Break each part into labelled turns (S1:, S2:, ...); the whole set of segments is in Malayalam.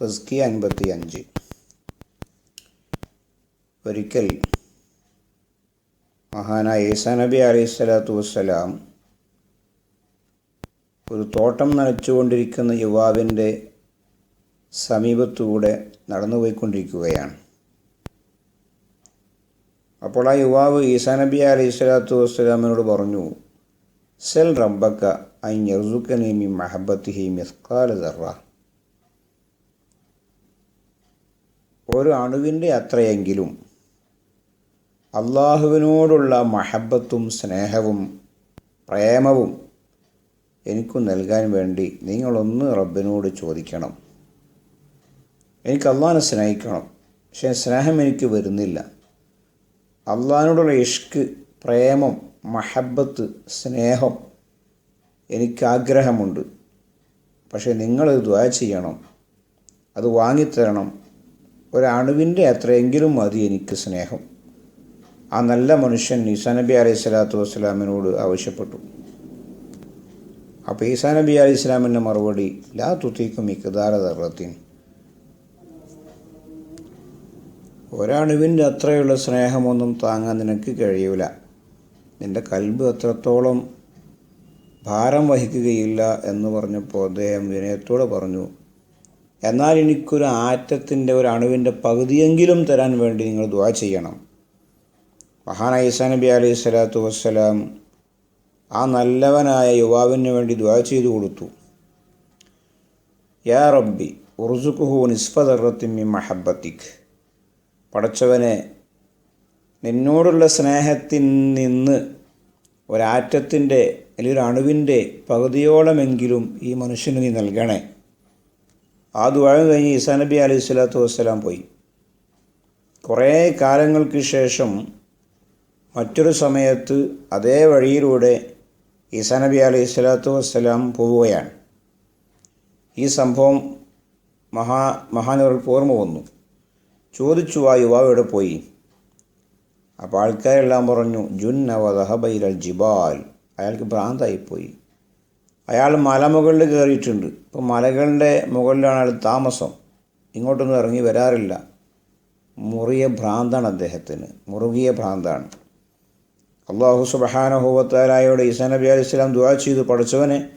S1: തസ്കി അൻപത്തി അഞ്ച് ഒരിക്കൽ മഹാനായ ഈസാ നബി അലൈഹി സ്വലാത്തു വസ്സലാം ഒരു തോട്ടം നനച്ചുകൊണ്ടിരിക്കുന്ന യുവാവിന്റെ സമീപത്തൂടെ നടന്നുപോയിക്കൊണ്ടിരിക്കുകയാണ്. അപ്പോൾ ആ യുവാവ് ഈസാ നബി അലൈഹി സ്വലാത്തു വസ്സലാമിനോട് പറഞ്ഞു സെൽ റബ്ബക്ക ഐ ഞെറുസുക്കനീമി മഹബത്തിഹി മിസ്കാല ദറ ഒരു അണുവിന്റെ അത്രയെങ്കിലും അള്ളാഹുവിനോടുള്ള മഹബത്തും സ്നേഹവും പ്രേമവും എനിക്ക് നൽകാൻ വേണ്ടി നിങ്ങളൊന്ന് റബ്ബിനോട് ചോദിക്കണം. എനിക്ക് അള്ളാഹിനെ സ്നേഹിക്കണം. പക്ഷേ സ്നേഹം എനിക്ക് വരുന്നില്ല. അള്ളാഹിനോടുള്ള ഇഷ്ക് പ്രേമം മഹബത്ത് സ്നേഹം എനിക്ക് ആഗ്രഹമുണ്ട്. പക്ഷേ നിങ്ങൾ ദ്വാ ചെയ്യണം. അത് വാങ്ങിത്തരണം. ഒരണുവിന്റെ അത്രയെങ്കിലും മതി എനിക്ക് സ്നേഹം. ആ നല്ല മനുഷ്യൻ ഈസാ നബി അലൈഹി സ്വലാത്തു വസ്സലാമിനോട് ആവശ്യപ്പെട്ടു. അപ്പോൾ ഈസാ നബി അലൈഹി ഇസ്ലാമിന്റെ മറുപടി ലാ തുത്തീക്കും ഇക്കദാര ദർറത്തിൻ. ഒരണുവിന്റെ അത്രയുള്ള സ്നേഹമൊന്നും താങ്ങാൻ നിനക്ക് കഴിയൂല. നിന്റെ കൽബ് അത്രത്തോളം ഭാരം വഹിക്കുകയില്ല എന്ന് പറഞ്ഞപ്പോൾ അദ്ദേഹം വിനയത്തോടെ പറഞ്ഞു എന്നാൽ എനിക്കൊരു ആറ്റത്തിന്റെ ഒരു അണുവിന്റെ പകുതിയെങ്കിലും തരാൻ വേണ്ടി നിങ്ങൾ ദുവാ ചെയ്യണം. മഹാനായ ഈസാ നബി അലൈഹി സ്വലാത്തു വസ്സലാം ആ നല്ലവനായ യുവാവിന് വേണ്ടി ദ്വാ ചെയ്തു കൊടുത്തു. യാ റബ്ബി ഉറുസുഖുഹു നിസ്ഫദറത്തിമ്മി മഹബത്തിക് പടച്ചവനെ നിന്നോടുള്ള സ്നേഹത്തിൽ നിന്ന് ഒരാറ്റത്തിന്റെ അല്ലെങ്കിൽ ഒരു അണുവിന്റെ പകുതിയോളമെങ്കിലും ഈ മനുഷ്യന് നീ നൽകണേ. ആ ദ്വാരം കഴിഞ്ഞ് ഈസാ നബി അലൈഹി സ്വലാത്തു വസ്സലാം പോയി. കുറേ കാലങ്ങൾക്ക് ശേഷം മറ്റൊരു സമയത്ത് അതേ വഴിയിലൂടെ ഈസാ നബി അലൈഹി സ്വലാത്തു വസ്സലാം പോവുകയാണ്. ഈ സംഭവം മഹാ മഹാനവർക്ക് ഓർമ്മ വന്നു. ചോദിച്ചു ആ യുവാവ് എവിടെ പോയി? അപ്പോൾ ആൾക്കാരെല്ലാം പറഞ്ഞു ജുന്നവദഹബൈൽ ജിബാൽ. അയാൾക്ക് ഭ്രാന്തായിപ്പോയി. അയാൾ മലമുകളിൽ കയറിയിട്ടുണ്ട്. ഇപ്പോൾ മലകളുടെ മുകളിലാണ് അയാൾ താമസം. ഇങ്ങോട്ടൊന്നും ഇറങ്ങി വരാറില്ല. മുറിയ ഭ്രാന്താണ് അദ്ദേഹത്തിന്. മുറുകിയ ഭ്രാന്താണ്. അള്ളാഹു സുബഹാനഹുവത്താലായോട് ഈസാ നബി അലൈഹി സ്വലാം ദുവാ ചെയ്തു പഠിച്ചവനെ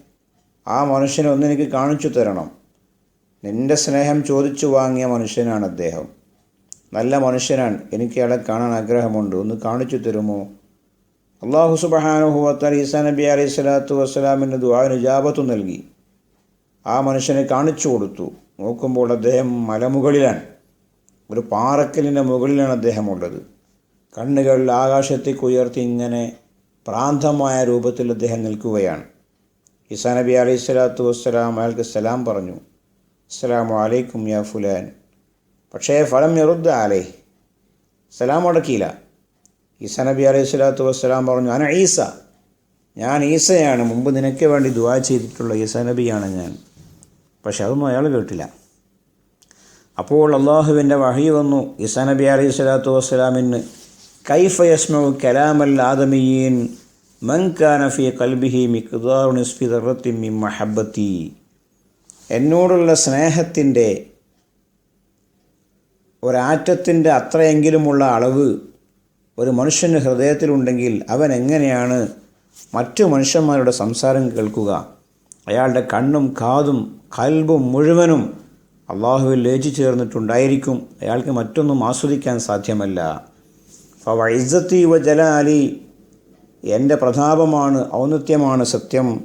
S1: ആ മനുഷ്യനെ ഒന്നെനിക്ക് കാണിച്ചു തരണം. നിന്റെ സ്നേഹം ചോദിച്ചു വാങ്ങിയ മനുഷ്യനാണ് അദ്ദേഹം. നല്ല മനുഷ്യനാണ്. എനിക്ക് അയാളെ കാണാൻ ആഗ്രഹമുണ്ട്. ഒന്ന് കാണിച്ചു തരുമോ? അള്ളാഹു സുബഹാനുഹുവത്താൽ ഈസാ നബി അലൈഹി സ്വലാത്തു വസ്സലാമിന്റെ ദുആന് ജാപത്തു നൽകി. ആ മനുഷ്യനെ കാണിച്ചു കൊടുത്തു. നോക്കുമ്പോൾ അദ്ദേഹം മലമുകളിലാണ്. ഒരു പാറക്കലിന്റെ മുകളിലാണ് അദ്ദേഹം ഉള്ളത്. കണ്ണുകൾ ആകാശത്തേക്ക് ഉയർത്തി ഇങ്ങനെ പ്രാന്തമായ രൂപത്തിൽ അദ്ദേഹം നിൽക്കുകയാണ്. ഈസാ നബി അലൈഹി സ്വലാത്തു വസ്സലാം അയാൾക്ക് സലാം പറഞ്ഞു. അസ്സലാമു അലൈക്കും യാ ഫുലാൻ. പക്ഷേ ഫലം യറുദ്ദ ആലേ സലാം അടക്കിയില്ല ഈസ നബി അലൈഹി സ്വലാത്തു വസ്സലാം പറഞ്ഞു ഞാൻ ഈസ. ഞാൻ ഈസയാണ്. മുമ്പ് നിനക്ക് വേണ്ടി ദുവാ ചെയ്തിട്ടുള്ള ഈസ നബിയാണ് ഞാൻ. പക്ഷെ അതൊന്നും അയാൾ കേട്ടില്ല. അപ്പോൾ അള്ളാഹുവിന്റെ വഴി വന്നു ഈസ നബി അലൈഹി സ്വലാത്തു വസ്സലാമിന് കൈഫ യസ്മു കലാമൽ ആദമിയീൻ മൻകാനഫി കൽബിഹി മിക്ദാറു നിസ്ഫി ദർറത്തി മി മഹബത്തി എന്നോടുള്ള സ്നേഹത്തിന്റെ ഒരാറ്റത്തിന്റെ അത്രയെങ്കിലുമുള്ള അളവ് ഒരു മനുഷ്യന്റെ ഹൃദയത്തിലുണ്ടെങ്കിൽ അവൻ എങ്ങനെയാണ് മറ്റു മനുഷ്യന്മാരുടെ സംസാരം കേൾക്കുക? അയാളുടെ കണ്ണും കാതും കൽബും മുഴുവനും അള്ളാഹുവിൽ ലയിച്ചു ചേർന്നിട്ടുണ്ടായിരിക്കും. അയാൾക്ക് മറ്റൊന്നും ആസ്വദിക്കാൻ സാധ്യമല്ല. ഫൈസത്തി വ ജലാലി. എന്റെ പ്രതാപമാണ് ഔന്നത്യമാണ് സത്യം.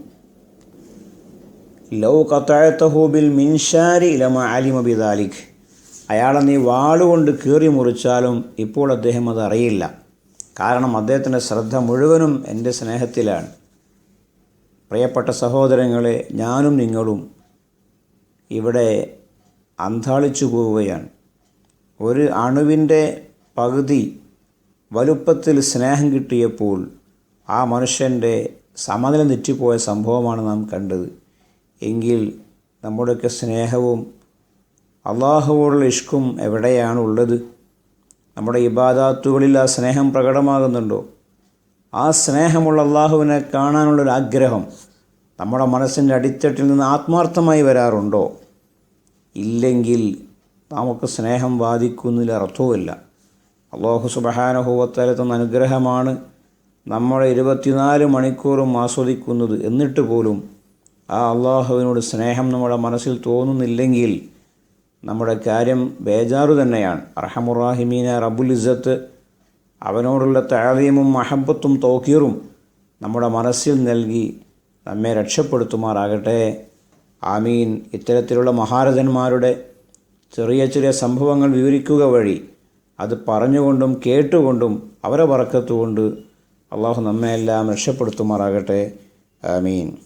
S1: ലൗ കത്താഴത്തഹൂബിൽ മിൻഷാരി ഇലമ ആലിമബിദാലിഖ് അയാളെ നീ വാളുകൊണ്ട് കീറി മുറിച്ചാലും ഇപ്പോൾ അദ്ദേഹം അത് അറിയില്ല. കാരണം അദ്ദേഹത്തിന്റെ ശ്രദ്ധ മുഴുവനും എന്റെ സ്നേഹത്തിലാണ്. പ്രിയപ്പെട്ട സഹോദരങ്ങളെ ഞാനും നിങ്ങളും ഇവിടെ അന്താളിച്ചു പോവുകയാണ്. ഒരു അണുവിന്റെ പകുതി വലുപ്പത്തിൽ സ്നേഹം കിട്ടിയപ്പോൾ ആ മനുഷ്യന്റെ സമനില തെറ്റിപ്പോയ സംഭവമാണ് നാം കണ്ടത്. എങ്കിൽ നമ്മുടെയൊക്കെ സ്നേഹവും അള്ളാഹുവോടുള്ള ഇഷ്കും എവിടെയാണ് ഉള്ളത്? നമ്മുടെ ഇബാദാത്തുകളിൽ ആ സ്നേഹം പ്രകടമാകുന്നുണ്ടോ? ആ സ്നേഹമുള്ള അള്ളാഹുവിനെ കാണാനുള്ളൊരു ആഗ്രഹം നമ്മുടെ മനസ്സിന്റെ അടിത്തട്ടിൽ നിന്ന് ആത്മാർത്ഥമായി വരാറുണ്ടോ? ഇല്ലെങ്കിൽ നമുക്ക് സ്നേഹം ബാധിക്കുന്നതിൽ അർത്ഥവുമില്ല. അള്ളാഹു സുബഹാനഹുവത്തല തന്ന അനുഗ്രഹമാണ് നമ്മളെ ഇരുപത്തിനാല് മണിക്കൂറും ആസ്വദിക്കുന്നത് എന്നിട്ട് പോലും ആ അള്ളാഹുവിനോട് സ്നേഹം നമ്മുടെ മനസ്സിൽ തോന്നുന്നില്ലെങ്കിൽ നമ്മുടെ കാര്യം ബേജാറു തന്നെയാണ്. അർഹമുറാഹിമീന റബുൽ ഇസ്സത്ത് അവനോടുള്ള താഴീമും മഹബത്തും തോക്കീറും നമ്മുടെ മനസ്സിൽ നൽകി നമ്മെ രക്ഷപ്പെടുത്തുമാറാകട്ടെ. ആമീൻ. ഇത്തരത്തിലുള്ള മഹാരഥന്മാരുടെ ചെറിയ ചെറിയ സംഭവങ്ങൾ വിവരിക്കുക വഴി അത് പറഞ്ഞുകൊണ്ടും കേട്ടുകൊണ്ടും അവരെ പറക്കത്തുകൊണ്ട് അള്ളാഹു നമ്മെ എല്ലാം രക്ഷപ്പെടുത്തുമാറാകട്ടെ. ആമീൻ.